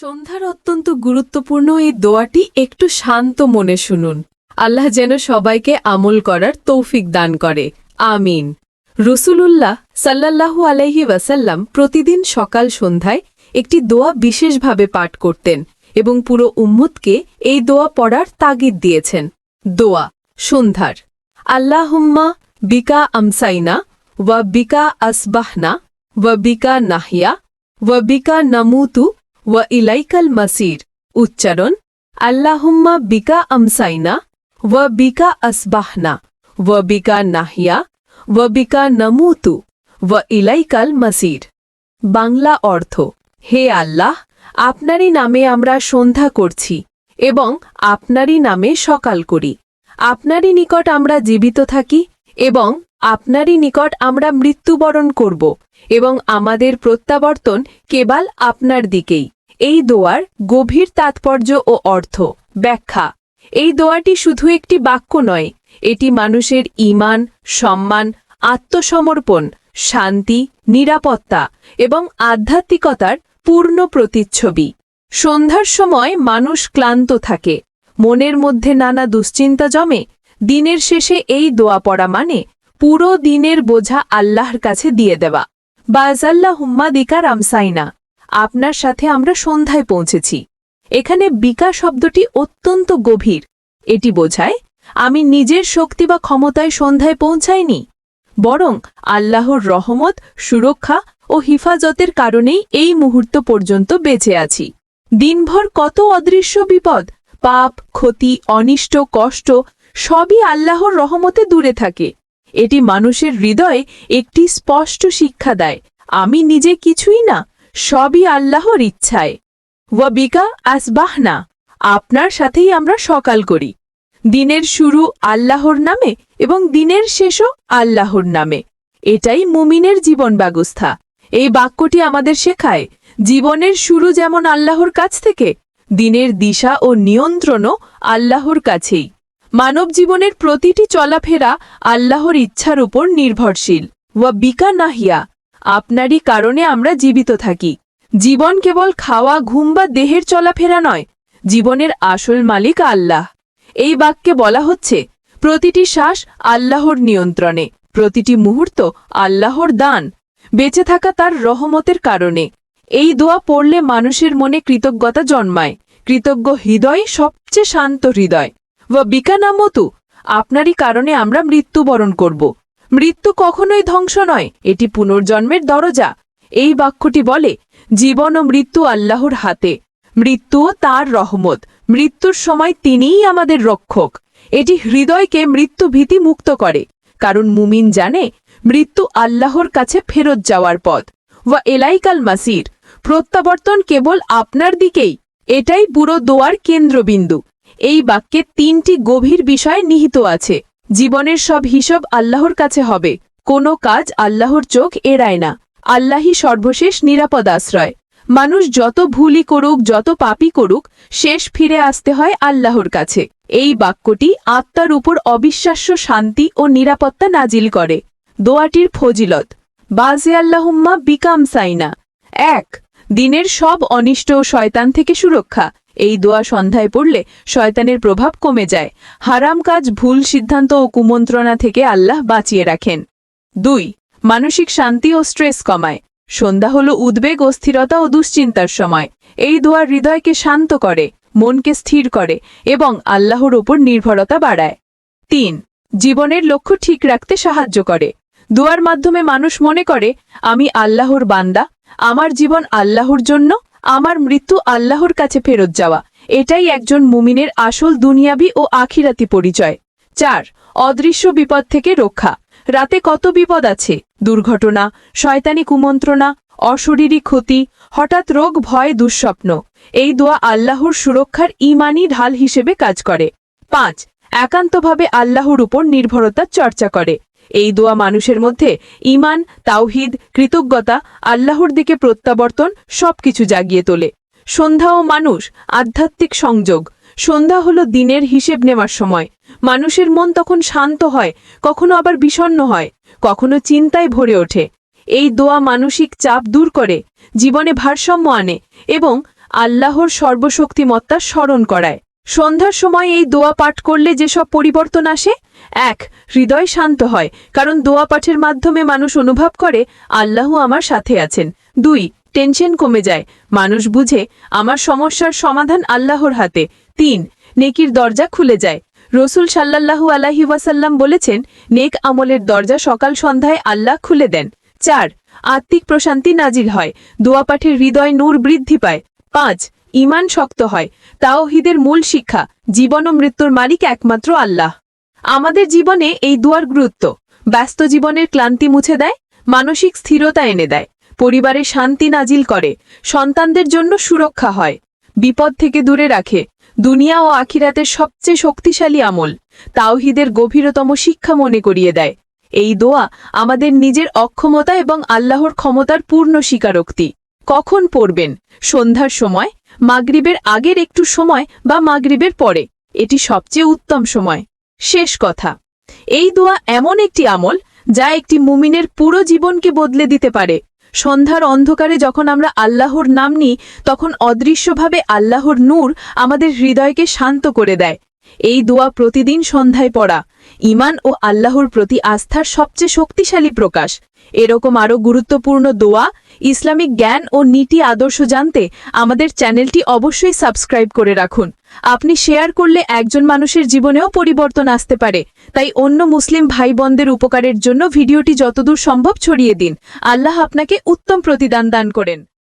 সন্ধ্যার অত্যন্ত গুরুত্বপূর্ণ এই দোয়াটি একটু শান্ত মনে শুনুন। আল্লাহ যেন সবাইকে আমল করার তৌফিক দান করে। আমিন। রসুলুল্লাহ সাল্লাল্লাহু আলাইহি ওয়াসাল্লাম প্রতিদিন সকাল সন্ধ্যায় একটি দোয়া বিশেষভাবে পাঠ করতেন এবং পুরো উম্মতকে এই দোয়া পড়ার তাগিদ দিয়েছেন। দোয়া সন্ধ্যার। আল্লাহুম্মা বিকা আমসাইনা ওয়া বিকা আসবাহনা ওয়া বিকা নাহিয়া ওয়া বিকা নামুতু ওয়া ইলাইকাল মাসির। উচ্চারণ, আল্লাহুম্মা বিকা আমসাইনা, ওয়া বিকা আসবাহনা, ওয়া বিকা নাহিয়া, ওয়া বিকা নামুতু, ওয়া ইলাইকাল মাসির। বাংলা অর্থ, হে আল্লাহ, আপনারই নামে আমরা সন্ধ্যা করছি এবং আপনারই নামে সকাল করি। আপনারই নিকট আমরা জীবিত থাকি এবং আপনারই নিকট আমরা মৃত্যুবরণ করব এবং আমাদের প্রত্যাবর্তন কেবল আপনার দিকেই। এই দোয়ার গভীর তাৎপর্য ও অর্থ। ব্যাখ্যা। এই দোয়াটি শুধু একটি বাক্য নয়, এটি মানুষের ঈমান, সম্মান, আত্মসমর্পণ, শান্তি, নিরাপত্তা এবং আধ্যাত্মিকতার পূর্ণ প্রতিচ্ছবি। সন্ধ্যার সময় মানুষ ক্লান্ত থাকে, মনের মধ্যে নানা দুশ্চিন্তা জমে, দিনের শেষে এই দোয়া পড়া মানে পুরো দিনের বোঝা আল্লাহর কাছে দিয়ে দেওয়া। বাজাল্লা হুম্মা আমসাইনা। আপনার সাথে আমরা সন্ধ্যায় পৌঁছেছি। এখানে বিকা শব্দটি অত্যন্ত গভীর। এটি বোঝায়, আমি নিজের শক্তি বা ক্ষমতায় সন্ধ্যায় পৌঁছাইনি, বরং আল্লাহর রহমত, সুরক্ষা ও হিফাজতের কারণেই এই মুহূর্ত পর্যন্ত বেঁচে আছি। দিনভর কত অদৃশ্য বিপদ, পাপ, ক্ষতি, অনিষ্ট, কষ্ট, সবই আল্লাহর রহমতে দূরে থাকে। এটি মানুষের হৃদয়ে একটি স্পষ্ট শিক্ষা দেয়, আমি নিজে কিছুই না সবই আল্লাহর ইচ্ছায়। ওয়াবিকা আসবাহনা, আপনার সাথেই আমরা সকাল করি। দিনের শুরু আল্লাহর নামে এবং দিনের শেষও আল্লাহর নামে। এটাই মুমিনের জীবন ব্যবস্থা। এই বাক্যটি আমাদের শেখায়, জীবনের শুরু যেমন আল্লাহর কাছ থেকে, দিনের দিশা ও নিয়ন্ত্রণও আল্লাহর কাছেই। মানব জীবনের প্রতিটি চলাফেরা আল্লাহর ইচ্ছার উপর নির্ভরশীল। ওয়া বিকা নাহিয়া আপনারই কারণে আমরা জীবিত থাকি। জীবন কেবল খাওয়া, ঘুম বা দেহের চলাফেরা নয়, জীবনের আসল মালিক আল্লাহ। এই বাক্যে বলা হচ্ছে, প্রতিটি শ্বাস আল্লাহর নিয়ন্ত্রণে, প্রতিটি মুহূর্ত আল্লাহর দান। বেঁচে থাকা তার রহমতের কারণে। এই দোয়া পড়লে মানুষের মনে কৃতজ্ঞতা জন্মায়, কৃতজ্ঞ হৃদয় সবচেয়ে শান্ত হৃদয়। ওয়া বিকানামতু, আপনারই কারণে আমরা মৃত্যুবরণ করব। মৃত্যু কখনোই ধ্বংস নয়, এটি পুনর্জন্মের দরজা। এই বাক্যটি বলে, জীবন ও মৃত্যু আল্লাহর হাতে। মৃত্যুও তার রহমত। মৃত্যুর সময় তিনিই আমাদের রক্ষক। এটি হৃদয়কে মৃত্যু ভীতি মুক্ত করে। কারণ মুমিন জানে, মৃত্যু আল্লাহর কাছে ফেরত যাওয়ার পথ। ওয়া এলাইকাল মাসির। প্রত্যাবর্তন কেবল আপনার দিকেই। এটাই পুরো দোয়ার কেন্দ্রবিন্দু। এই বাক্যে তিনটি গভীর বিষয় নিহিত আছে। জীবনের সব হিসব আল্লাহর কাছে হবে। কোনো কাজ আল্লাহর চোখ এড়ায় না। আল্লাহই সর্বশেষ নিরাপদ আশ্রয়। মানুষ যত ভুলই করুক, যত পাপই করুক, শেষ ফিরে আসতে হয় আল্লাহর কাছে। এই বাক্যটি আত্মার উপর অবিশ্বাস্য শান্তি ও নিরাপত্তা নাজিল করে। দোয়াটির ফজিলত, বাজে আল্লাহুম্মা বিকাম সাইনা। এক, দিনের সব অনিষ্ট ও শয়তান থেকে সুরক্ষা। এই দোয়া সন্ধ্যায় পড়লে শয়তানের প্রভাব কমে যায়। হারাম কাজ, ভুল সিদ্ধান্ত ও কুমন্ত্রণা থেকে আল্লাহ বাঁচিয়ে রাখেন। দুই, মানসিক শান্তি ও স্ট্রেস কমায়। সন্ধ্যা হল উদ্বেগ অস্থিরতা ও দুশ্চিন্তার সময়। এই দোয়ার হৃদয়কে শান্ত করে, মনকে স্থির করে এবং আল্লাহর ওপর নির্ভরতা বাড়ায়। তিন, জীবনের লক্ষ্য ঠিক রাখতে সাহায্য করে। দোয়ার মাধ্যমে মানুষ মনে করে, আমি আল্লাহর বান্দা, আমার জীবন আল্লাহর জন্য আমার মৃত্যু আল্লাহর কাছে ফেরত যাওয়া। এটাই একজন মুমিনের আসল দুনিয়াবি ও আখিরাতি পরিচয়। চার, অদৃশ্য বিপদ থেকে রক্ষা। রাতে কত বিপদ আছে? দুর্ঘটনা, শয়তানি কুমন্ত্রণা, অশরীরী ক্ষতি, হঠাৎ রোগ, ভয়, দুঃস্বপ্ন। এই দোয়া আল্লাহর সুরক্ষার ইমানি ঢাল হিসেবে কাজ করে। পাঁচ, একান্তভাবে আল্লাহর উপর নির্ভরতার চর্চা করে। এই দোয়া মানুষের মধ্যে ইমান তাওহিদ, কৃতজ্ঞতা, আল্লাহর দিকে প্রত্যাবর্তন সবকিছু জাগিয়ে তোলে। সন্ধ্যা ও মানুষ, আধ্যাত্মিক সংযোগ। সন্ধ্যা হলো দিনের হিসেব নেওয়ার সময়। মানুষের মন তখন শান্ত হয়, কখনো আবার বিষণ্ণ হয়, কখনো চিন্তায় ভরে ওঠে। এই দোয়া মানসিক চাপ দূর করে, জীবনে ভারসাম্য আনে এবং আল্লাহর সর্বশক্তিমত্তা স্মরণ করায়। সন্ধ্যার সময় এই দোয়া পাঠ করলে যেসব পরিবর্তন আসে? এক, হৃদয় শান্ত হয়, কারণ দোয়া পাঠের মাধ্যমে মানুষ অনুভব করে, আল্লাহ আমার সাথে আছেন। দুই, টেনশন কমে যায়, মানুষ বুঝে, আমার সমস্যার সমাধান আল্লাহর হাতে। তিন, নেকির দরজা খুলে যায়। রসুল সাল্লাল্লাহু আলাহি ওয়াসাল্লাম বলেছেন, নেক আমলের দরজা সকাল সন্ধ্যায় আল্লাহ খুলে দেন। চার, আত্মিক প্রশান্তি নাজিল হয়, দোয়া পাঠের হৃদয় নূর বৃদ্ধি পায়। পাঁচ ইমান শক্ত হয়, তাওহিদের মূল শিক্ষা, জীবন ও মৃত্যুর মালিক একমাত্র আল্লাহ। আমাদের জীবনে এই দুয়ার গুরুত্ব, ব্যস্ত জীবনের ক্লান্তি মুছে দেয়, মানসিক স্থিরতা এনে দেয়, পরিবারে শান্তি নাজিল করে, সন্তানদের জন্য সুরক্ষা হয়, বিপদ থেকে দূরে রাখে, দুনিয়া ও আখিরাতের সবচেয়ে শক্তিশালী আমল, তাওহিদের গভীরতম শিক্ষা মনে করিয়ে দেয়। এই দোয়া আমাদের নিজের অক্ষমতা এবং আল্লাহর ক্ষমতার পূর্ণ স্বীকারোক্তি। কখন পড়বেন? সন্ধ্যার সময়? মাগরিবের আগের একটু সময় বা মাগরিবের পরে। এটি সবচেয়ে উত্তম সময়। শেষ কথা। এই দোয়া এমন একটি আমল যা একটি মুমিনের পুরো জীবনকে বদলে দিতে পারে। সন্ধ্যার অন্ধকারে যখন আমরা আল্লাহর নাম নিই, তখন অদৃশ্যভাবে আল্লাহর নূর আমাদের হৃদয়কে শান্ত করে দেয়। এই দোয়া প্রতিদিন সন্ধ্যায় পড়া। ইমান ও আল্লাহর প্রতি আস্থার সবচেয়ে শক্তিশালী প্রকাশ। এরকম আরও গুরুত্বপূর্ণ দোয়া, ইসলামিক জ্ঞান ও নীতি আদর্শ জানতে আমাদের চ্যানেলটি অবশ্যই সাবস্ক্রাইব করে রাখুন। আপনি শেয়ার করলে একজন মানুষের জীবনেও পরিবর্তন আসতে পারে। তাই অন্য মুসলিম ভাই বোনদের উপকারের জন্য ভিডিওটি যতদূর সম্ভব ছড়িয়ে দিন। আল্লাহ আপনাকে উত্তম প্রতিদান দান করেন।